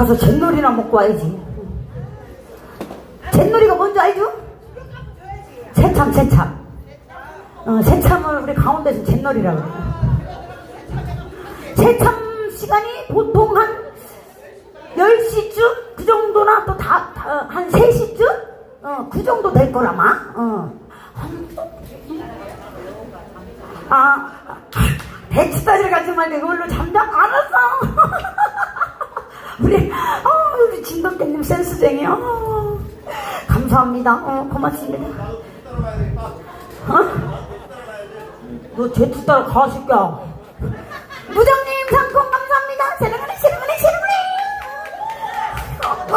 가서 잿놀이나 먹고 와야지. 잿놀이가 뭔지 알죠? 새참, 새참. 어, 새참을 우리 강원도에서 잿놀이라고 그래요. 새참 시간이 보통 한 10시쯤? 그 정도나 또 다, 다- 한 3시쯤? 어, 그 정도 될 거라마. 어. 아, 대치 따지러 가지 말고 이걸로 안 왔어. 우리, 어, 우리 진덕대님 센스쟁이, 어. 감사합니다. 어, 고맙습니다. 어? 너 제트 따라 가, 새끼야. 무정님 상품 감사합니다. 세레머니, 세레머니, 세레머니. 어, 어.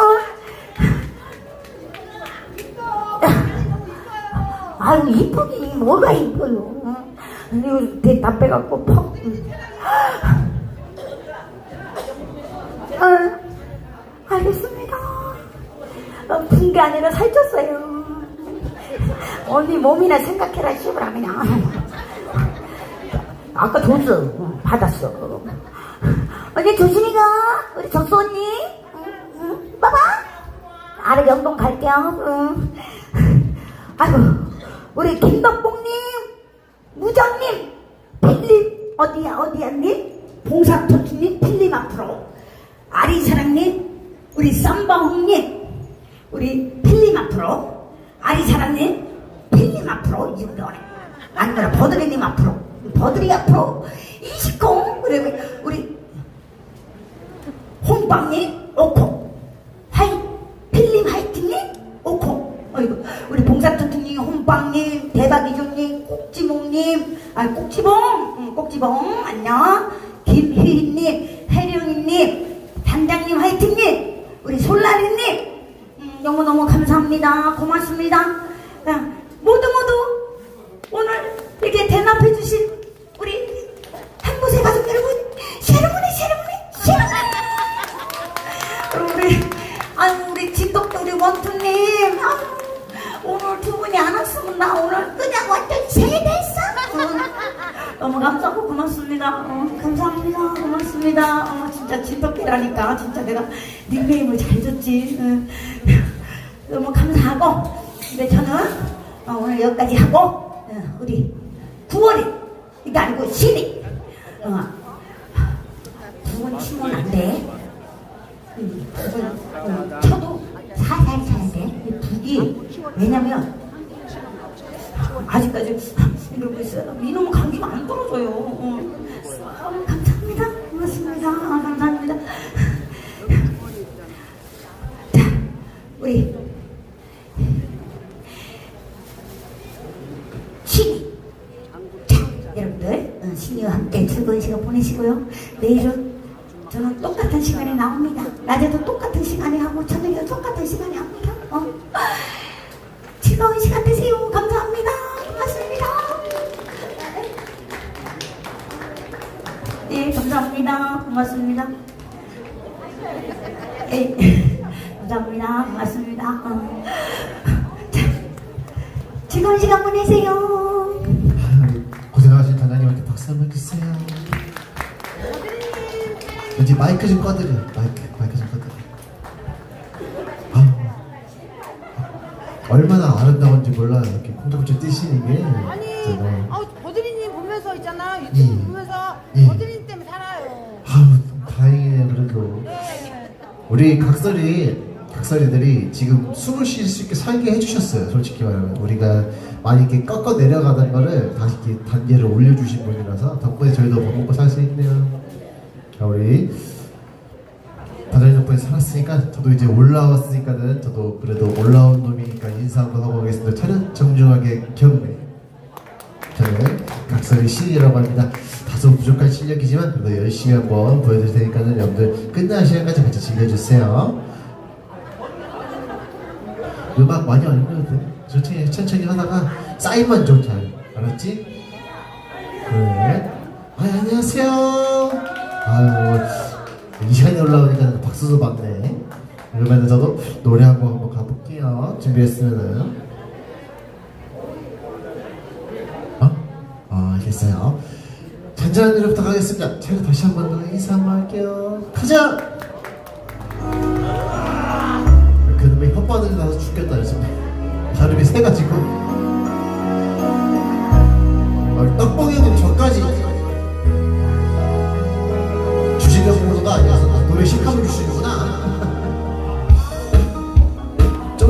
아유, 이쁘긴 뭐가 이뻐요. 어. 이거 되게 다 빼갖고 퍽. 응. 어, 알겠습니다. 어, 푼게 아니라 살쪘어요. 언니 몸이나 생각해라, 씨부라, 그냥. 아까. 어, 받았어. 언니 조심히 가. 우리 적수 언니. 응, 응. 봐봐. 아래 영동 갈게요. 응. 아이고, 우리 김덕봉님, 무정님, 필립, 어디야, 어디야, 님? 봉사토끼님, 필립 앞으로. 아리사랑님, 우리 쌈바홍님, 우리 필립 앞으로. 아리사랑님, 필립 앞으로. 이분들. 아니면 버드리님 앞으로. 버드리 앞으로. 이식공, 그리고 우리 홍빵님, 오콩. 하이, 필립 하이팅님, 오콩. 어이구, 우리 봉사토끼님, 홍빵님, 대박이종님, 꼭지몽님, 아, 꼭지봉, 응, 꼭지봉, 안녕. 김휘희님, 혜령이님, 단장님 화이팅님, 우리 솔라리님, 음, 너무너무 감사합니다. 고맙습니다. 자, 모두 모두 오늘 이렇게 대납해 주신 우리 한국의 가족 여러분, 쉐르머니, 쉐르머니, 쉐르머니! 우리, 아유, 우리 진덕도 우리 원투님, 아유, 오늘 두 분이 안 왔으면 나 오늘 그냥 완전 세대했어. 응. 너무 감사하고 고맙습니다. 어, 감사합니다. 고맙습니다. 어, 진짜 진덕기라니까 진짜 내가 닉네임을 잘 줬지. 응. 너무 감사하고 근데 저는 어, 오늘 여기까지 하고 어, 우리 9월이 이게 아니고 10이 어, 두번 치면 안 돼. 음, 어, 쳐도 살살 쳐야 돼. 이 북이 왜냐면 아직까지 이러고 있어요. 이놈 감기가 안 떨어져요. 어. 어, 감사합니다. 고맙습니다. 자, 우리 신이. 자, 여러분들 어, 신이와 함께 즐거운 시간 보 내일은 저는 똑같은 시간에 나옵니다. 낮에도 똑같은 시간에 하고 저녁에도 똑같은 시간에 합니다. 마이크 좀 꺼드려. 마이크, 마이크 좀 꺼드려. 아, 얼마나 아름다운지 몰라요. 이렇게 콩닥콩닥 뛰시는 게. 아니, 제가. 아, 버드리님 보면서 있잖아. 유튜브 예. 보면서 예. 버드리님 때문에 살아요. 아우, 다행이네요, 그래도. 네. 우리 각설이, 각설이들이 지금 숨을 쉴 수 있게 설계 해주셨어요. 솔직히 말하면. 우리가 많이 이렇게 꺾어 내려가던 거를 다시 이렇게 단계를 올려주신 분이라서 덕분에 저희도 밥 먹고 살 수 있네요. 자, 우리 바 다리 덕분에 살았으니까 저도 이제 올라왔으니까는 저도 그래도 올라온 놈이니까 인사 한번 하고 가겠습니다. 차렷 정중하게 경례. 저는 각설이 신이라고 합니다. 다소 부족한 실력이지만 그래도 열심히 한번 보여드릴 테니까는 여러분들 끝나는 시간까지 같이 즐겨주세요. 음악 많이 안 해도 돼. 천천히, 천천히 하다가 사인만 좀 잘. 알았지? 그래. 아, 안녕하세요. 박수 받네. 그러면 저도 노래 한곡 한번 가볼게요. 준비했으면은. 어? 아, 알겠어요. 잔잔한 노래 부탁하겠습니다. 제가 다시 한 번 더 인사할게요 가자! 그놈의 혓바늘 나서 죽겠다, 요즘. 발음이 세가지고. 아, 떡봉이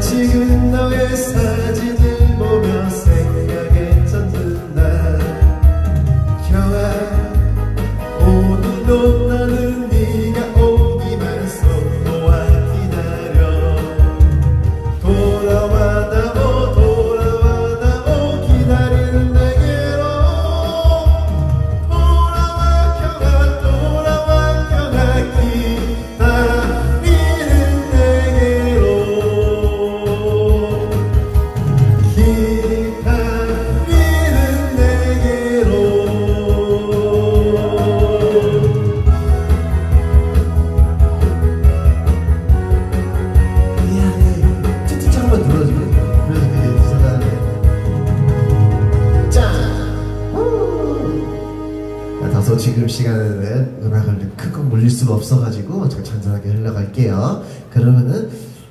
지금 너의 사진을 없어가지고 좀 잔잔하게 흘러갈게요. 그러면은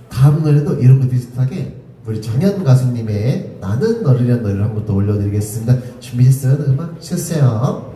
다음 노래도 이런 거 비슷하게 우리 장현 가수님의 나는 너를 위한 노래를 한번 또 올려드리겠습니다. 준비됐어요? 음악 주세요.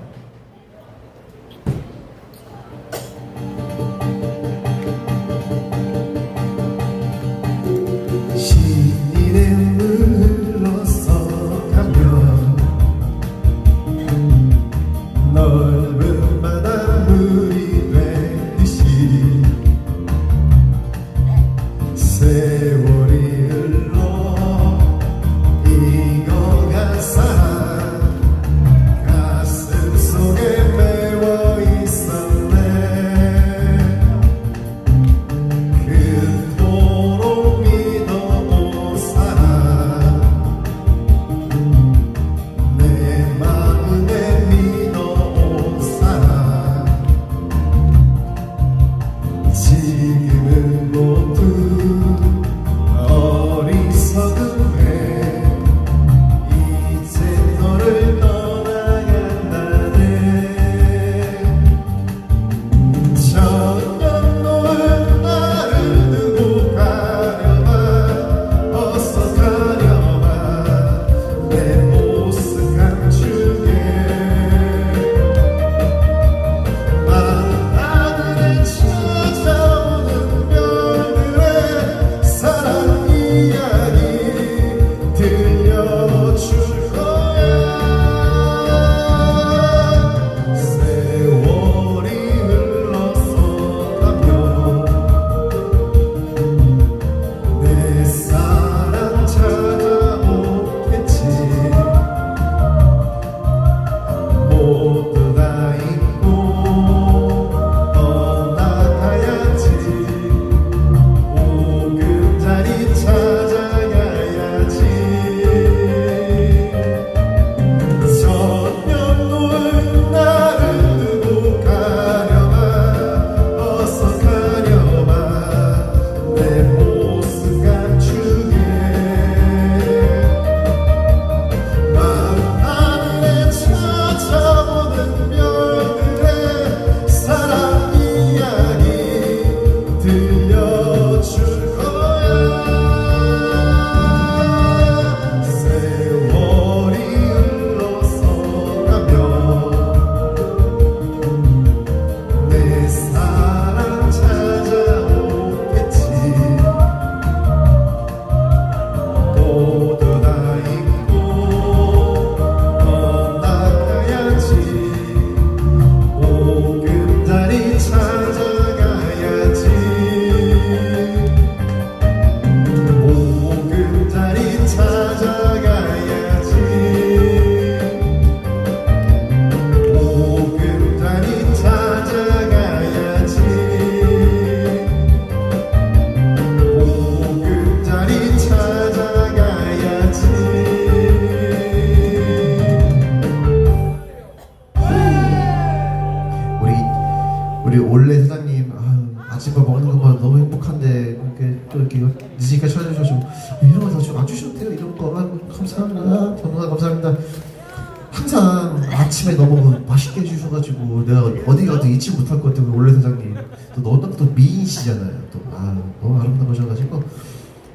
해주셔가지고 내가 어디 가도 잊지 못할 것 같아요 원래 사장님 또 너무 또 미인이시잖아요 또 아, 너무 아름다우셔가지고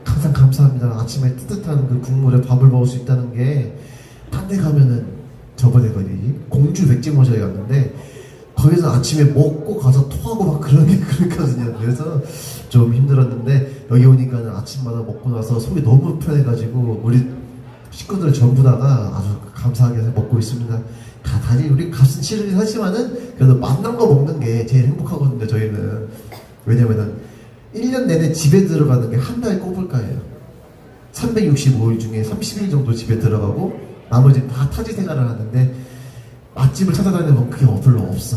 항상 감사합니다 아침에 뜨뜻한 그 국물에 밥을 먹을 수 있다는 게 딴 데 가면은 저번에 거기 공주 백제모셔에 갔는데 거기서 아침에 먹고 가서 토하고 막 그런 게 그랬거든요. 그래서 좀 힘들었는데 여기 오니까는 아침마다 먹고 나서 속이 너무 편해가지고 우리 식구들 전부 다가 아주 감사하게 먹고 있습니다. 다 다시 우리 값은 치르긴 하지만은 그래도 맛난 거 먹는 게 제일 행복하거든요. 저희는 왜냐면은 1년 내내 집에 들어가는 게 한달 꼽을까예요. 365일 중에 30일 정도 집에 들어가고 나머지 다 타지 생활을 하는데 맛집을 찾아다니면 그게 별로 없어.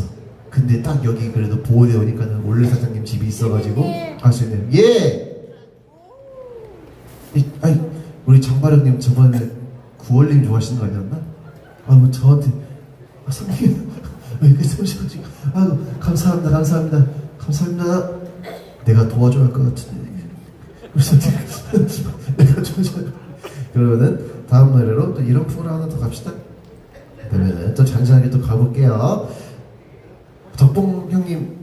근데 딱 여기 그래도 보호대 오니까는 원래 사장님 집이 있어가지고 갈 수 있는. 예. 이, 아니 우리 장바령님 저번에 구월님 좋아하시는 거 아니었나? 아 뭐 저한테 아 선생님 왜 이렇게 세우셔가지고 아유 감사합니다 감사합니다 감사합니다. 내가 도와줘야 할 것 같은데. 그래서 내가 도와줘야 그러면은 다음 노래로 또 이런 프로 하나 더 갑시다. 그러면은 또 잔잔하게 또 가볼게요. 덕봉 형님,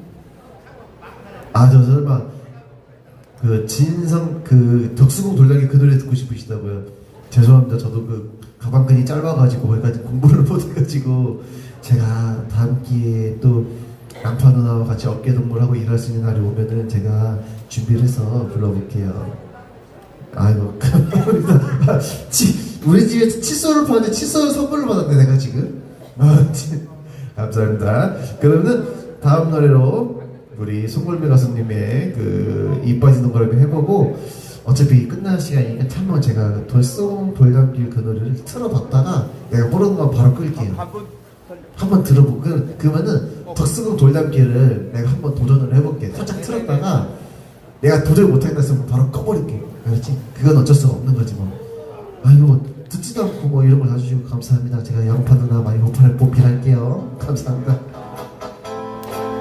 아저 설마 그 진성 그 덕수궁 돌려기 그 노래 듣고 싶으시다고요? 죄송합니다. 저도 그 가방끈이 짧아가지고 거기까지 공부를 못해가지고 제가 다음 기회에 또 양파 누나와 같이 어깨 동무하고 일할 수 있는 날이 오면은 제가 준비를 해서 불러볼게요. 아이고 감사합니다. 치, 우리 집에서 칫솔을 파는데 칫솔 선물을 받았네 내가 지금. 아, 치, 감사합니다. 그러면은 다음 노래로 우리 송골매 가수님의 그 이빠지는 거를 해보고 어차피 끝날 시간이니까 참고 제가 돌송 돌담길 그 노래를 틀어봤다가 내가 모르는 건 바로 끌게요. 한번 들어보고 그- 그러면은 덕수궁 돌담기를 내가 한번 도전을 해볼게 살짝 틀었다가 내가 도저히 못하겠다 했으면 바로 꺼버릴게 알았지? 그건 어쩔 수가 없는 거지 뭐. 아이고 듣지도 않고 뭐 이런 걸 해주시고 감사합니다. 제가 양파 누나 많이 오판을 뽑기할게요. 감사합니다.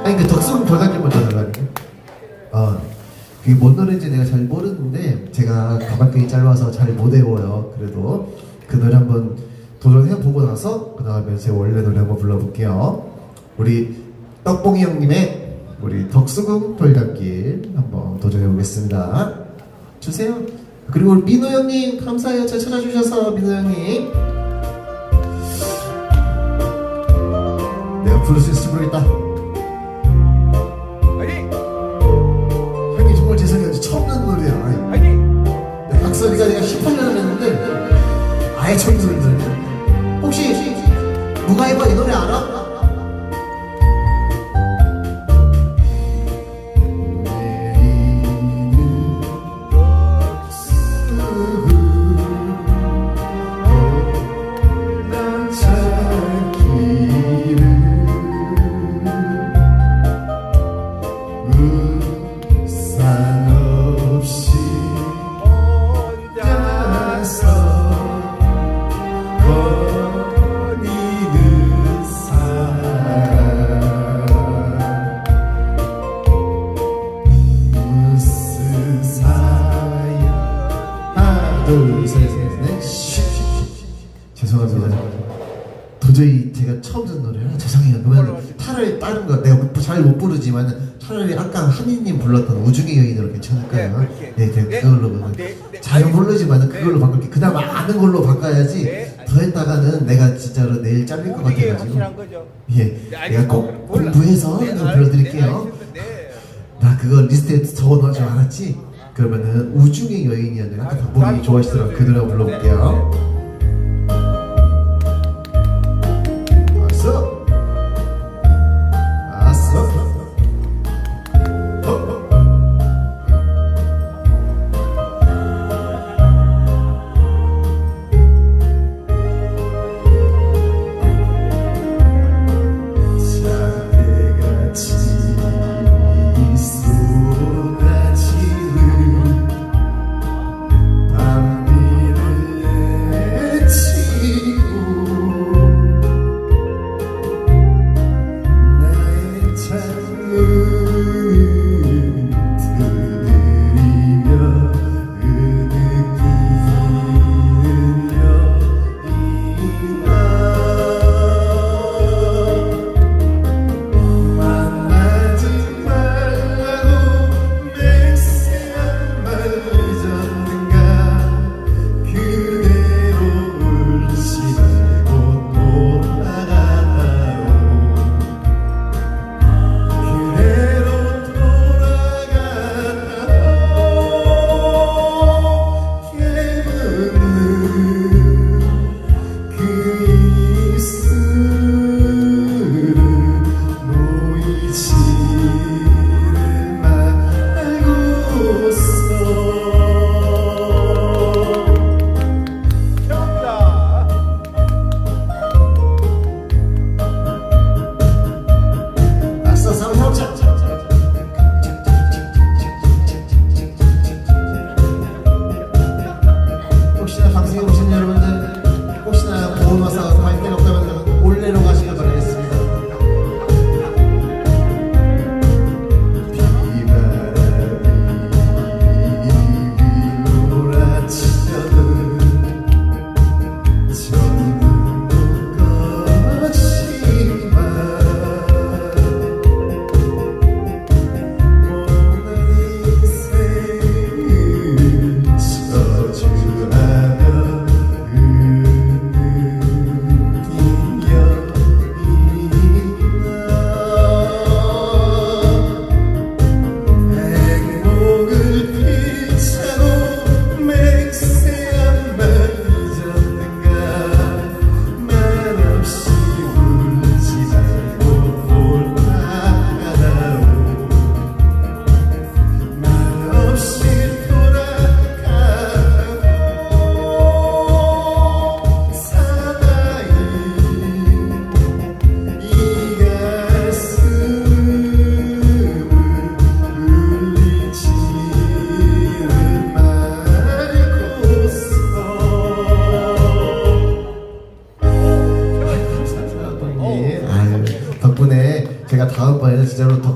아니 그 덕수궁 돌담기 먼저 달라니까 아 그게 뭔 노래인지 내가 잘 모르는데 제가 가방끈이 짧아서 잘 못 외워요. 그래도 그 노래 한번 도전해보고 나서 그 다음에 제 원래 노래 한번 불러볼게요. 우리 떡봉이 형님의 우리 덕수궁 돌담길 한번 도전해보겠습니다. 주세요. 그리고 민호 형님 감사해요. 잘 찾아주셔서 민호 형님. 내가 부를 수 있을지 모르겠다 했 도저히 제가 처음 듣는 노래라 죄송해요 그러면 차라리 다른 거 내가 잘 못 부르지만 차라리 아까 한이님 불렀던 우중의 여인으로 괜찮을까요? 네, 그렇게. 네, 네, 네. 그걸로 그러면 네, 네. 잘 모르지만 그걸로 네. 바꿀게 그다음 아는 걸로 바꿔야지 네. 더 했다가는 내가 진짜로 내일 잘릴 것 같아가지고 예 네, 내가. 꼭. 공부해서 네, 불러드릴게요 네. 네. 나 그거 리스트에 적어놓은 줄 알았지? 그러면은 우중의 여인이었는데 아까 박봉이 좋아하시더라고 그 노래 불러볼게요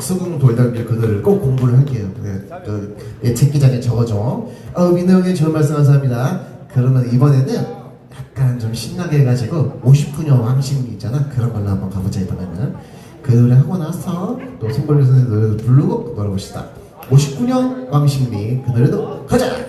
덕수궁 돌담길 그 노래를 꼭 공부를 할게요. 네, 그 예 책기 장에 적어줘. 어, 민호 형님 좋은 말씀 감사합니다. 그러면 이번에는 약간 좀 신나게 해가지고 59년 왕십리 있잖아. 그런 걸로 한번 가보자 이번에는. 그 노래 하고 나서 또 송골매 선생님 노래도 부르고 놀아봅시다. 59년 왕십리 그 노래도 가자!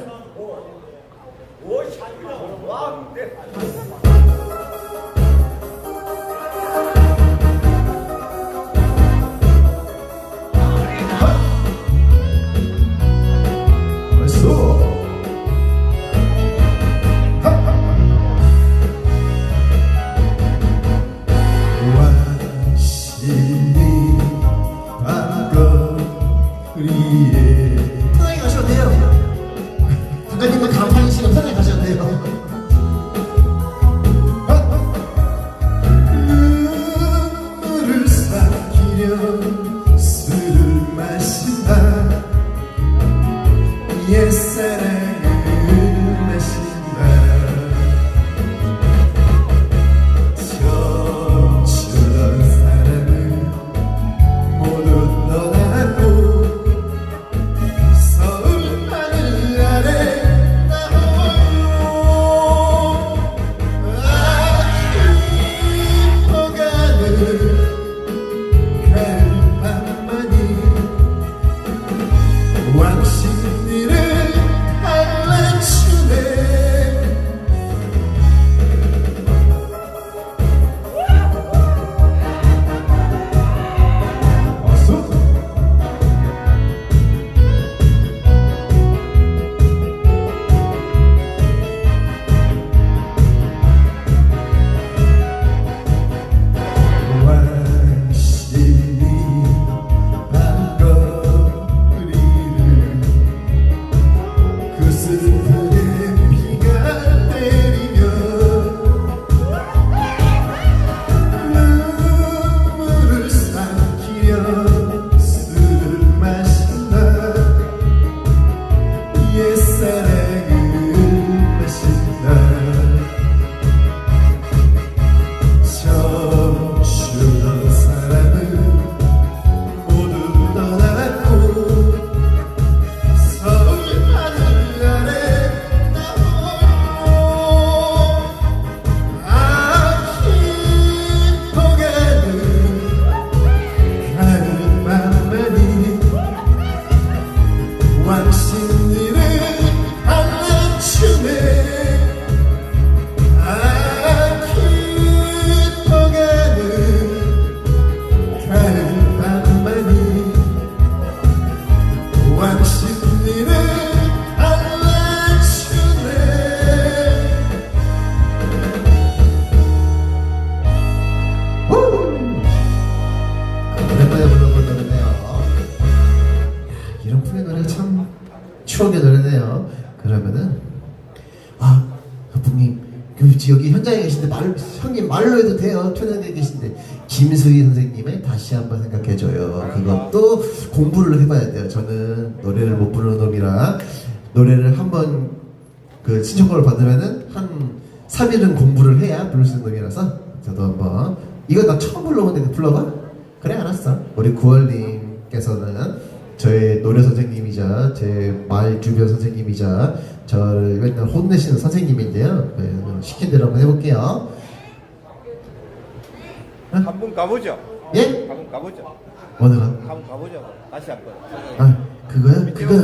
다시 한번 생각해줘요. 그것도 공부를 해봐야 돼요. 저는 노래를 못 부르는 놈이라 노래를 한번 그 신청권을 받으면은 한 3일은 공부를 해야 부를 수 있는 놈이라서 저도 한번 이거 나 처음 불러보는데 불러봐. 그래 알았어. 우리 구월님께서는 저의 노래 선생님이자 제 말 주변 선생님이자 저를 맨날 혼내시는 선생님인데요. 네, 시킨 대로 한번 해볼게요. 한 번 가보죠. 예? 한번 가보죠. 어느 가? 한번 가보죠. 다시 한 번. 아 그거요? 그거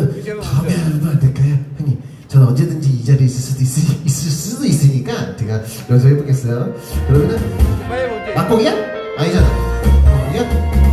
다음에 안 될까요? 형님 저는 언제든지 이 자리에 있을 수도 있, 있을 수도 있으니까 제가 연습해보겠어요 그러면은 빨리 먼저. 막곡이야? 아니잖아. 막곡이야?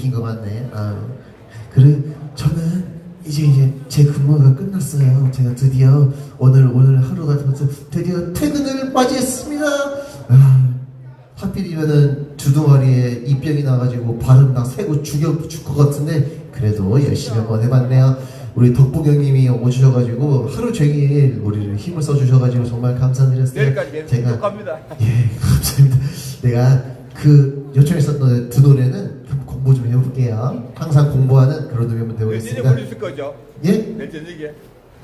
들킨 거 맞네 아유 그래 저는 이제 이제 제 근무가 끝났어요 제가 드디어 오늘 오늘 하루가 벌써 드디어 퇴근을 맞이했습니다 아 하필이면은 주둥아리에 입병이 나가지고 발음 나 새고 죽여 죽을 것 같은데 그래도 열심히 한번 해봤네요. 우리 덕복 형님이 오셔가지고 하루 종일 우리를 힘을 써주셔가지고 정말 감사드렸어요. 내일까지 제가. 예 감사합니다. 내가 그 요청했었던 두 노래는 공부 좀 해볼게요. 항상 공부하는 그런 놈이 한번 내일 되겠습니다. 올리실 거죠? 예? 내일 저녁에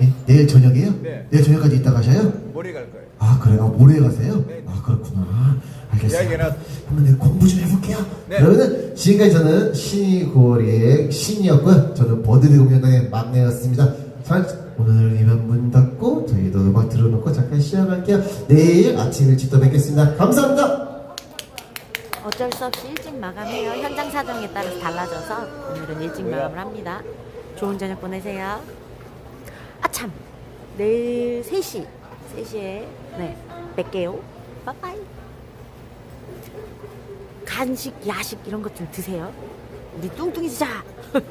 예? 내일 저녁이에요? 네. 내일 저녁까지 있다 가셔요? 모레 갈 거예요. 아 그래요? 아, 모레 가세요? 네. 아 그렇구나 알겠습니다 이야기해놨- 한번 내가 공부 좀 해볼게요 네. 그러면은 지금까지 저는 신이고리의 신이었고요 저는 버드리 공연단의 막내였습니다 자 오늘 이만 문 닫고 저희도 음악 들어놓고 잠깐 시작할게요 내일 아침 일찍 또 뵙겠습니다 감사합니다 어쩔 수 없이 일찍 마감해요. 현장 사정에 따라서 달라져서 오늘은 일찍? 마감을 합니다. 좋은 저녁 보내세요. 아참! 내일 3시, 3시에 네, 뵐게요. 빠빠이. 간식, 야식 이런 것 좀 드세요. 우리 뚱뚱이 지자!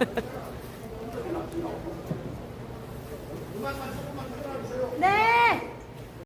네!